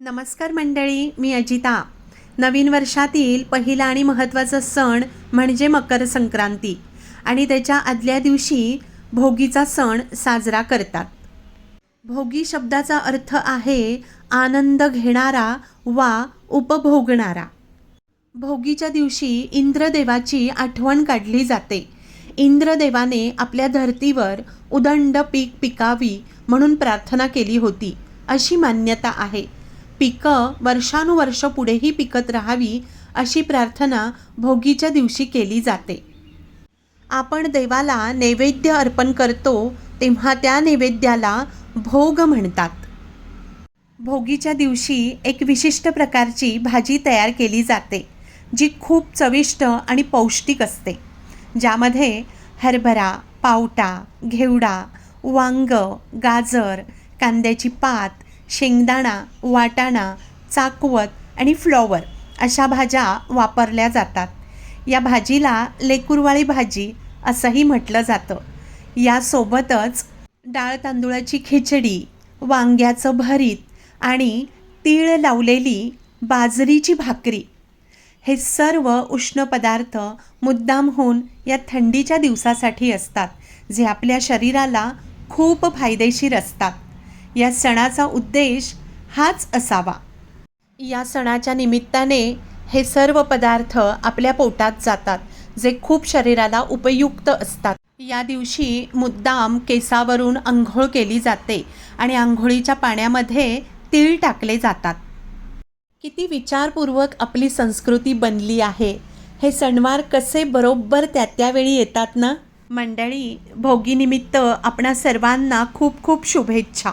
नमस्कार मंडळी मी अजिता. नवीन वर्षातील पहिला आणि महत्त्वाचा सण म्हणजे मकर संक्रांती आणि त्याच्या आदल्या दिवशी भोगीचा सण साजरा करतात. भोगी शब्दाचा अर्थ आहे आनंद घेणारा वा उपभोगणारा. भोगीच्या दिवशी इंद्रदेवाची आठवण काढली जाते. इंद्रदेवाने आपल्या धर्तीवर उदंड पीक पिकावी म्हणून प्रार्थना केली होती अशी मान्यता आहे. पिकं वर्षानुवर्ष पुढेही पिकत राहावी अशी प्रार्थना भोगीच्या दिवशी केली जाते. आपण देवाला नैवेद्य अर्पण करतो तेव्हा त्या नैवेद्याला भोग म्हणतात. भोगीच्या दिवशी एक विशिष्ट प्रकारची भाजी तयार केली जाते जी खूप चविष्ट आणि पौष्टिक असते. ज्यामध्ये हरभरा पावटा घेवडा वांग गाजर कांद्याची पात शेंगदाणा वाटाणा चाकवत आणि फ्लॉवर अशा भाज्या वापरल्या जातात. या भाजीला लेकुरवाळी भाजी असंही म्हटलं जातं. यासोबतच डाळ तांदूळाची खिचडी वांग्याचं भरीत आणि तीळ लावलेली बाजरीची भाकरी हे सर्व उष्ण पदार्थ मुद्दामहून या थंडीच्या दिवसासाठी असतात जे आपल्या शरीराला खूप फायदेशीर असतात. या सणाचा उद्देश हाच असावा. या सणाच्या निमित्ताने हे सर्व पदार्थ आपल्या पोटात जातात जे खूप शरीराला उपयुक्त असतात. या दिवशी मुद्दाम केसावरून आंघोळ केली जाते आणि आंघोळीच्या पाण्यामध्ये तीळ टाकले जातात. किती विचारपूर्वक आपली संस्कृती बनली आहे. हे सणवार कसे बरोबर त्या त्यावेळी येतात ना? मंडळी भोगीनिमित्त आपणा सर्वांना खूप खूप शुभेच्छा.